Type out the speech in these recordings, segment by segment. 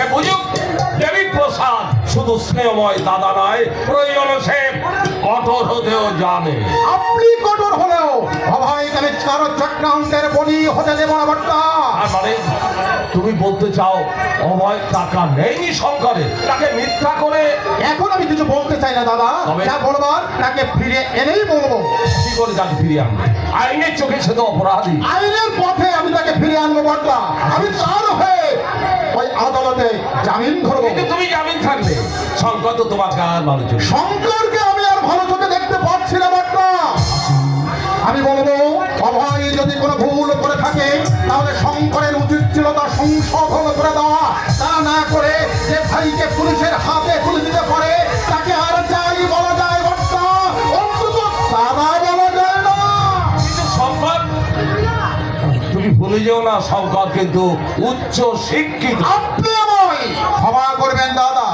সে বুঝুক দেবী প্রসাদ শুধু স্নেহময় দাদা নয় প্রয়োজন সে কঠোর হতেও জানে। আপনি কঠোর হলেও অভয় তাহলে চার চক্রান্তের বলি হতে দেব না মানে তুমি বলতে চাও অভয় টাকা নেই শঙ্করে তাকে মিথ্যা করে? এখন আমি কিছু বলতে চাই না দাদা? যা বলবার তাকে ফিরে এনেই বলব। কি করে তাকে ফিরিয়ে আনবে? আইনের চোখে সে তো অপরাধী। আইনের পথে আমি তাকে ফিরে আনব বর্তা আমি তার হয়ে ওই আদালতে জামিন ধরবো। কিন্তু তুমি জামিন থাকবে। শঙ্কর তো তোমাকে আর ভালো শঙ্করকে আমি আর ভালো চোখে দেখতে পাচ্ছি না বর্তা আমি বলব অভয় যদি কোনো ভুল করে থাকে তাহলে শঙ্করের উচিত ছিল তা সংশোধন করে দেওয়া। তা না করে যে ভাইকে পুলিশের হাতে তুলে দিতে পারে তাকে যেও না শঙ্কর কিন্তু উচ্চ শিক্ষিত। আপনি আমায় ক্ষমা করবেন দাদা।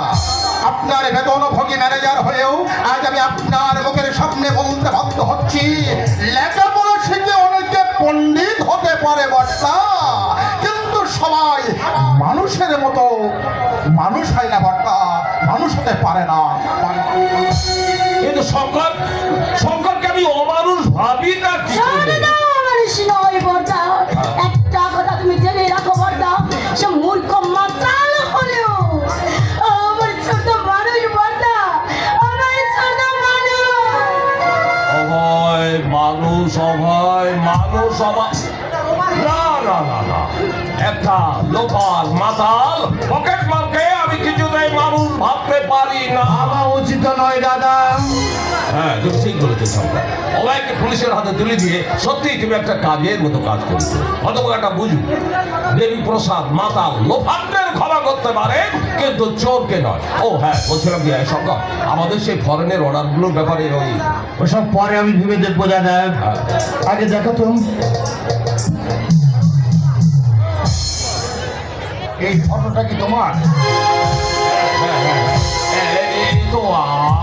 আপনার বেতনভোগী ম্যানেজার হয়েও আজ আমি আপনার মুখের সামনে বলতে বাধ্য হচ্ছি। লেখাপড়া শিখে অনেকে পণ্ডিত হতে পারে বর্তা কিন্তু সবাই মানুষের মতো মানুষ হয় না বর্তা মানুষ হতে পারে না। কিন্তু শঙ্কর শঙ্করকে আমি অমানুষ ভাবি না নয়। একটা কথা তুমি জেনে রাখো বর্দা, সে মূর্খ মাতাল হলেও আমার ছোট মানুষ বর্দা, আমার ছোট মানুষ। অভয় মানুষ অভয় মানুষ অভয় না না না না একটা লোকাল মাতাল পকেট মারকে আমি কিছুতেই মানুষ ভাবতে পারি না ভাবা উচিত নয় দাদা হ্যাঁ সরকার পুলিশের হাতে তুলে দিয়ে সত্যি তুমি একটা কাজের মতো কাজ করেছ। অথবা একটা বুঝু। দেবী প্রসাদ ক্ষমা করতে পারে কিন্তু চোরকে নয়। ও হ্যাঁ বলছিলাম কি সরকার আমাদের সেই ফরেনের অর্ডারগুলোর ব্যাপারে ওই ওসব পরে আমি ভেবে দেখব দাদা। হ্যাঁ, আগে দেখো তো। এই ফটোটা কি তোমার? হ্যাঁ, হ্যাঁ, হ্যাঁ, তো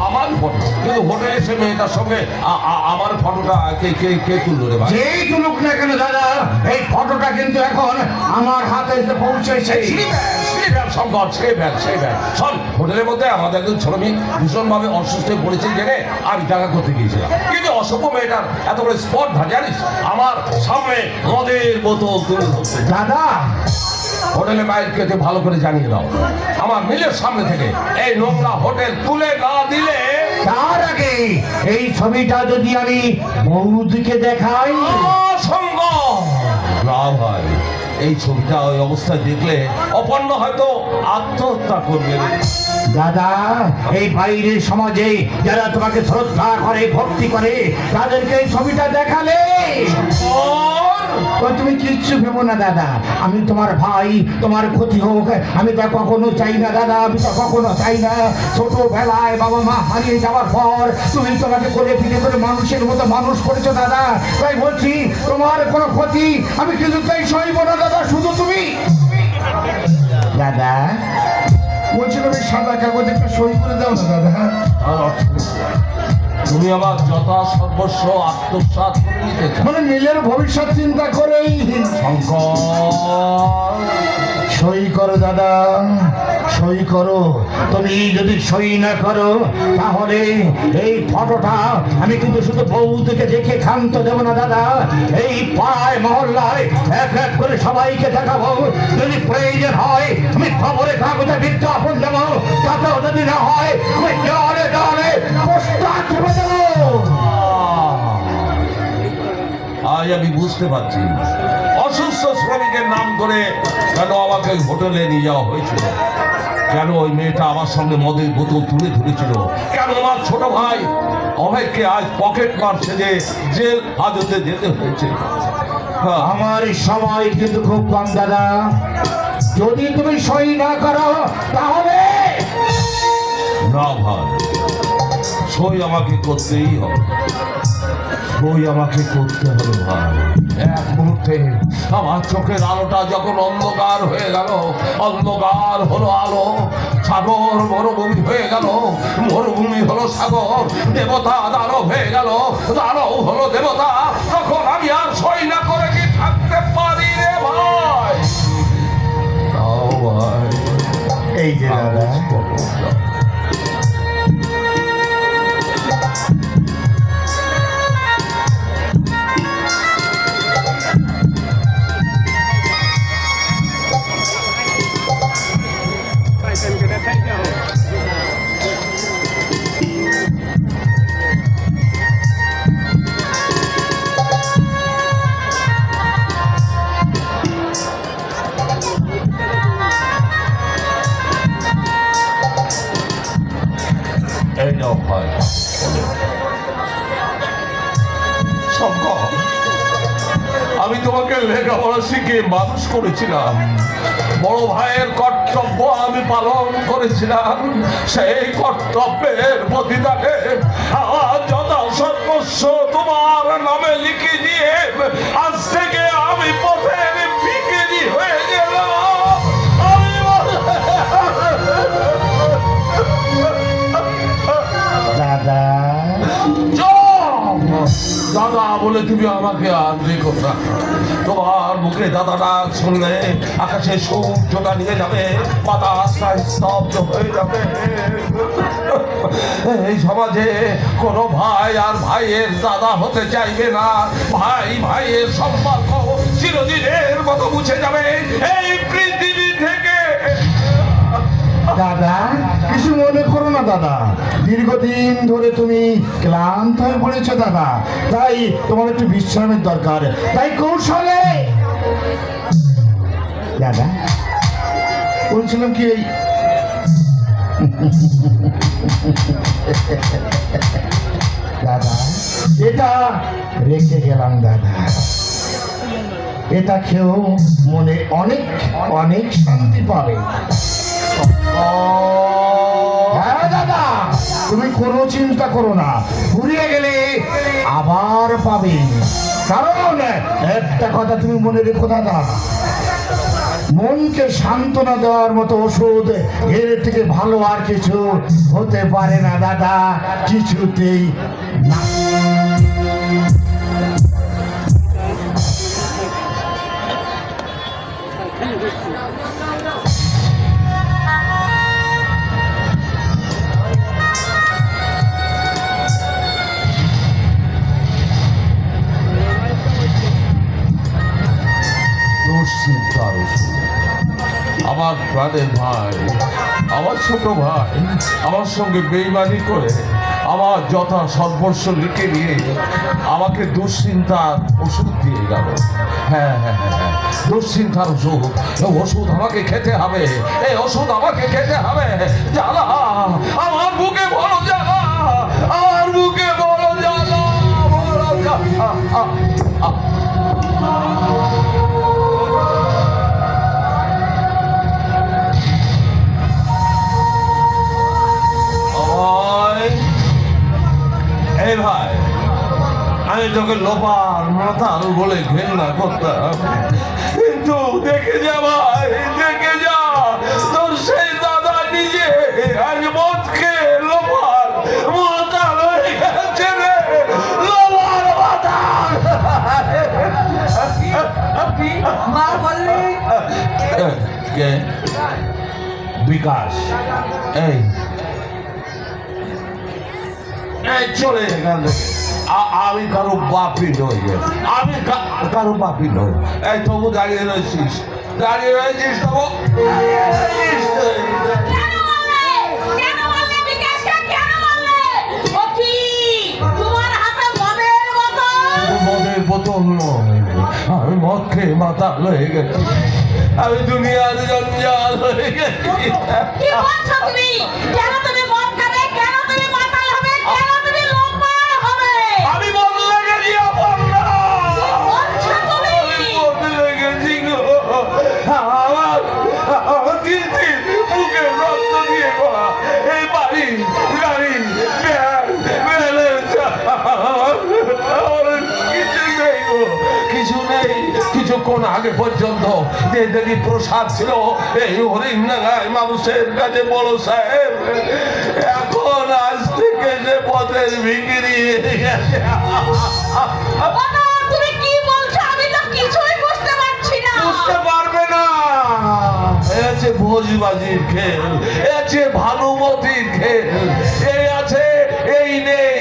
আমার ফটো কিন্তু হোটেলে সে মেয়েটার সঙ্গে আমার ফটোটা কে কে কে তুললো রে ভাই? যেই তুলুক না কেন দাদা এই ফটোটা কিন্তু এখন আমার হাতে এসে পৌঁছেছে। সংকট সে ব্যাগ সে ব্যাগ শোন হোটেলের মধ্যে আমাদের একজন ছোট মেয়ে ভীষণভাবে অসুস্থ হয়ে পড়েছে জেনে আমি টাকা করতে গিয়েছিলাম। কিন্তু অসভ্য মেয়েটার এত বড় স্পট জানিস? আমার সামনে মদের বোতল তুলে ধরছে দাদা হোটেলে বাইর কেটে ভালো করে জানিয়ে দাও। আমার মিলের সামনে থেকে এই নোংরা হোটেল তুলে না দিলে তার আগে এই ছবিটা যদি আমি বৌদিকে দেখাই। না ভাই এই ছবিটা ওই অবস্থায় দেখলে অপন্ন হয়তো আত্মহত্যা করবে। দাদা এই বাইরের সমাজে যারা তোমাকে শ্রদ্ধা করে ভক্তি করে তাদেরকে এই ছবিটা দেখালে। তুমি কিচ্ছু ভেবো না, দাদা। আমি তোমার ভাই, তোমার ক্ষতি হোক। আমি তা কখনো চাই না, দাদা। আমি তা কখনো চাই না। ছোটবেলায় বাবা মা হারিয়ে যাওয়ার পর তুমি তোমাকে করে ফিরে করে মানুষের মতো মানুষ করেছ, দাদা। তাই বলছি, তোমার কোনো ক্ষতি আমি কিছুতেই সইব না, দাদা, শুধু তুমি। দাদা, বলছিলাম সাদা কাগজ একটা সই করে দাও না, দাদা। নেই। তুমি আমার যথা সর্বস্ব আত্মসাৎ করে নিতে মানে নীলের ভবিষ্যৎ চিন্তা করেই। শঙ্কর সই করো দাদা। সই করো। তুমি যদি সই না করো, তাহলে এই ফটোটা আমি কিন্তু শুধু বৌদিকে দেখে ক্ষান্ত দেবো না, দাদা। এই পাড়ায়, মহল্লায় এক এক করে সবাইকে দেখাবো। যদি প্রয়োজন হয়, আমি খবরে কাগজে বিজ্ঞাপন দেবো। তাতেও যদি না হয়, আমি দেওয়ালে দেওয়ালে দেবো। আজ আমি বুঝতে পারছি। অসুস্থ শ্রমিকের নাম করে কেন আমাকে হোটেলে নিয়ে যাওয়া হয়েছিল? কেন ওই মেয়েটা আমার সঙ্গে মদের বোতল তুলে ধরেছিল। কেন আমার ছোট ভাই? অভয়কে আজ পকেট মারছে যে জেল হাজতে যেতে হয়েছে। হ্যাঁ, আমার সময় কিন্তু খুব কম দাদা। যদি তুমি সই না করো তাহলে না ভাই সই আমাকে করতেই হবে। সই আমাকে করতে হবে ভাই। এক মুহূর্তে আমার চোখের আলোটা যখন অন্ধকার হয়ে গেল, অন্ধকার হলো আলো, সাগর মরুভূমি হয়ে গেল, মরুভূমি হলো সাগর দেবতা দানব হয়ে গেল দানব হলো দেবতা, তখন আমি আর সই না করে কি থাকতে পারি রে ভাই? তাও ভাই দাদা মানুষ করেছিলাম। বড় ভাইয়ের কর্তব্য আমি পালন করেছিলাম। সেই কর্তব্যের প্রতিদানে আমার যথা সর্বস্ব তোমার নামে লিখে দিয়ে আজ থেকে বলে তুমি আমাকে আর দেখো না তোমার মুখে দাদা ডাক শুনলে আকাশে সূর্যটা নিয়ে যাবে, বাতাসটা স্তব্ধ হয়ে যাবে। এই সমাজে কোনো ভাই আর ভাইয়ের দাদা হতে চাইবে না। ভাই ভাইয়ের সম্পর্ক চিরদিনের মতো মুছে যাবে। এই দাদা, কিছু মনে করো না দাদা। দীর্ঘদিন ধরে তুমি ক্লান্ত হয়ে পড়েছো দাদা। তাই তোমার একটু বিশ্রামের দরকার। তাই কৌশলে দাদা, বলছিলাম কি দাদা, এটা রেখে গেলাম দাদা। এটা খেয়েও মনে অনেক অনেক শান্তি পাবে। হ্যাঁ দাদা, তুমি কোনো চিন্তা করো না। ঘুরিয়ে গেলে আবার পাবে। কারণ একটা কথা তুমি মনে রেখো, দাদা, মনকে সান্ত্বনা দেওয়ার মতো ওষুধ এর থেকে ভালো আর কিছু হতে পারে না, দাদা, কিছুতেই না। প্রাণের ভাই, আমার ছোট ভাই, আমার সঙ্গে বেইমানি করে আমার যথা সর্বস্ব লিখে নিয়ে আমাকে দুশ্চিন্তার ওষুধ দিয়ে গেল। হ্যাঁ হ্যাঁ হ্যাঁ হ্যাঁ দুশ্চিন্তার ওষুধ ওষুধ আমাকে খেতে হবে, এই ওষুধ আমাকে খেতে হবে, জ্বালা, আমার বুকে বড় জ্বালা, আমার বুকে বড় জ্বালা জ্বালা। এই ভাই আমি তোকে লোপার মাথার বলে ঘেন্না করতাম। কিন্তু দেখে যা ভাই দেখে যা তোর সেই দাদা নিজে আজ মদ খেয়ে লোপার মাথার হয়ে গেছে রে। লোপার মাথার মা বললে? কে? বিকাশ। এই চলে এখান থেকে আ- আমি কারও বাপি নই। আমি কারও বাপি নই। এই তবু দাঁড়িয়ে রয়েছিস। দাঁড়িয়ে রয়েছিস তবু। আমি আমি দুনিয়ার জঞ্জাল হয়ে গেছি। কিছুক্ষণ আগে পর্যন্ত যে দেবী প্রসাদ ছিল এই হরিণাগায় মানুষের কাছে বড় সাহেব এখন আজ থেকে যে পথের বিক্রি তুমি কি বলছো? আমি তো কিছুই বুঝতে পারছি না। বুঝতে পারবে না। এ আছে ভোজবাজির খেল এ আছে ভানুমতির খেল এই আছে এই নেই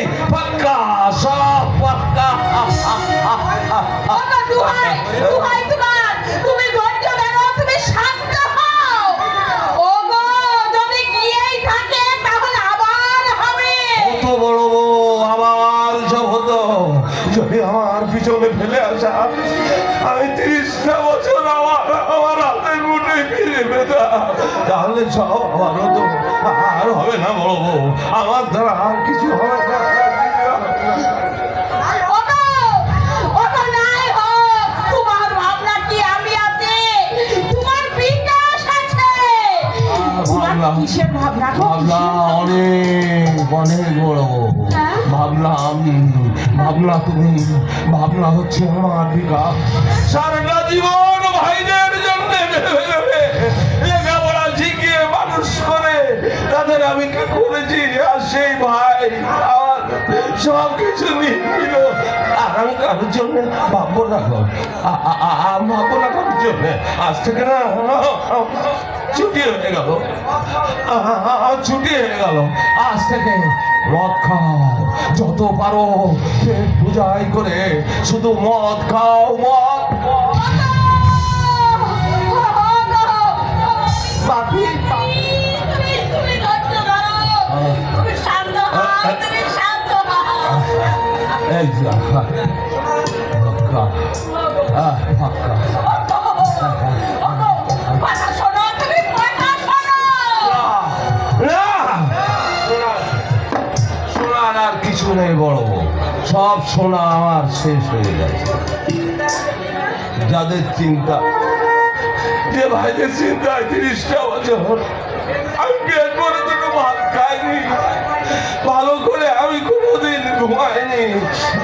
পিছনে ফেলে আসা আমি তিরিশটা বছর আমার আমার হাতের মুঠে ফিরে পেতাম তাহলে সব আমার হতো আর হবে না বড় বউ। আমার দ্বারা আর কিছু হবে না। ভাবনা অনেক অনেক বড়। হ্যাঁ? ভাবলাম ভাবনা তুমি, ভাবনা হচ্ছে আমার বিকাশ। সারাটা জীবন ভাইদের জন্য তাদের আমি সব কিছু নিয়ে কারোর জন্য জন্য? আজ থেকে ছুটি হয়ে ছুটি হয়ে গেল। আজ থেকে মদ খাও যত পারো পেট পূজাই করে শুধু মদ খাও মদ মদ। বাপি তুমি তুমি শোনা আমার শেষ হয়ে গেছে যাদের চিন্তা, যে ভাইদের চিন্তায় তিরিশটা বছর আমি ভালো করে আমি কোনোদিন ঘুমাইনি।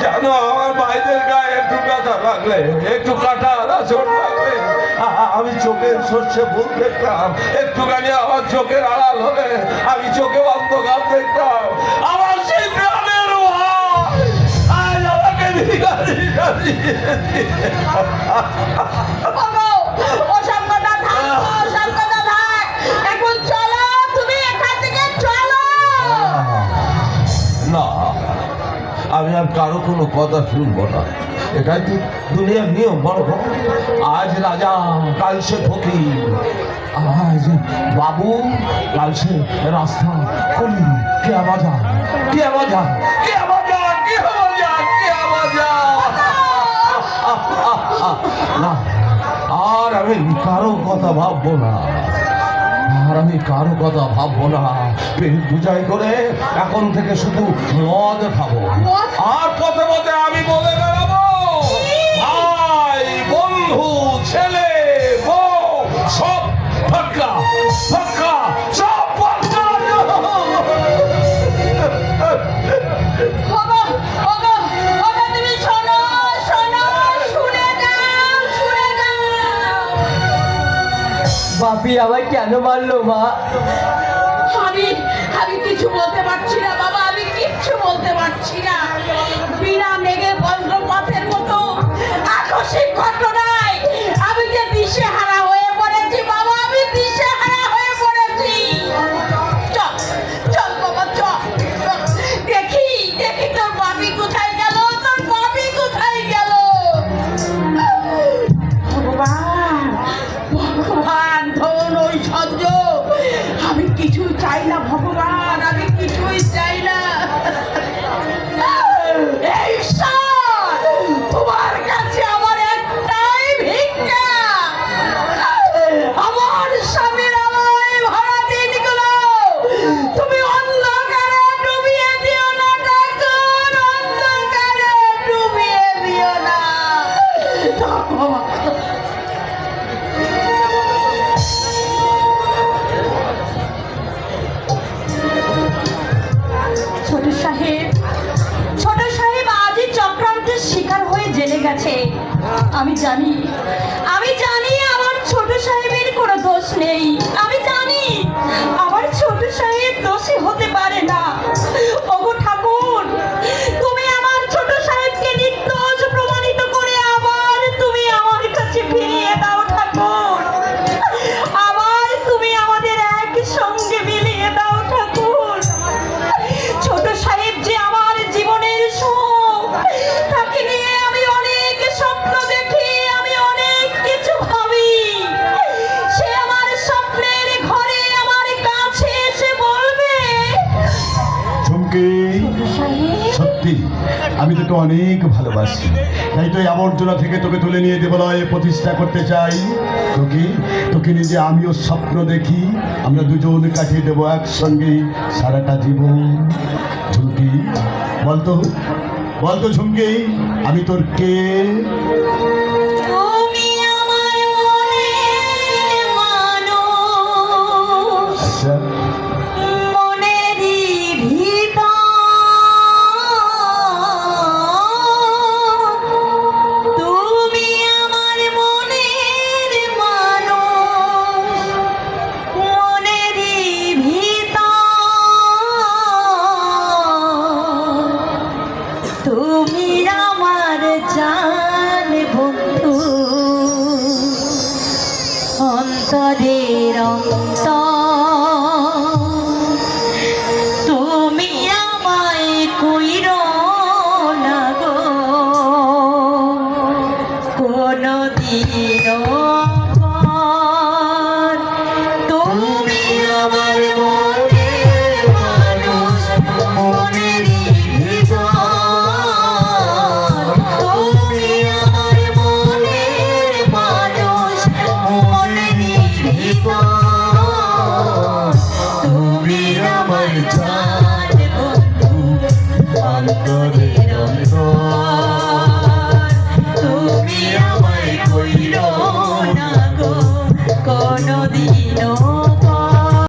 জানো আমার ভাইদের গায়ে একটু কাটা লাগলে, একটু কাটা আচর লাগলে আমি চোখের সর্ষে ভুল দেখতাম। একটুখানি আমার চোখের আড়াল হলে আমি চোখে অন্ধকার দেখতাম। আমার সেই আমি আর কারও কোনো কথা শুনব না। এটাই তো দুনিয়ার নিয়ম বড় আজ রাজা কাল সে আজ বাবু কাল সে রাস্তা কলি কে বাজা কে বাজা কে বাজা কে বাজা না আর আমি কারও কথা ভাববো না। আর আমি কারও কথা ভাববো না। পেট বুঝাই করে এখন থেকে শুধু মদ খাব। আর পথে পথে আমি বলে বেড়াবো ভাই বন্ধু ছেলে বউ সব ফাঁকা বাপি আমায় কেন মারলো, মা? আমি আমি কিছু বলতে পারছি না, বাবা, আমি কিচ্ছু বলতে পারছি না। বিনা মেঘে বজ্রপথের মতো আকস্মিক ঘটনায় আমি যে দিশে আবর্জনা থেকে তোকে তুলে নিয়ে দেবালয়ে প্রতিষ্ঠা করতে চাই। তোকে তোকে নিজে আমিও স্বপ্ন দেখি, আমরা দুজন কাটিয়ে দেবো একসঙ্গে সারাটা জীবন। ঝুমকি, বলতো? বলতো ঝুমকি, আমি তোর কে?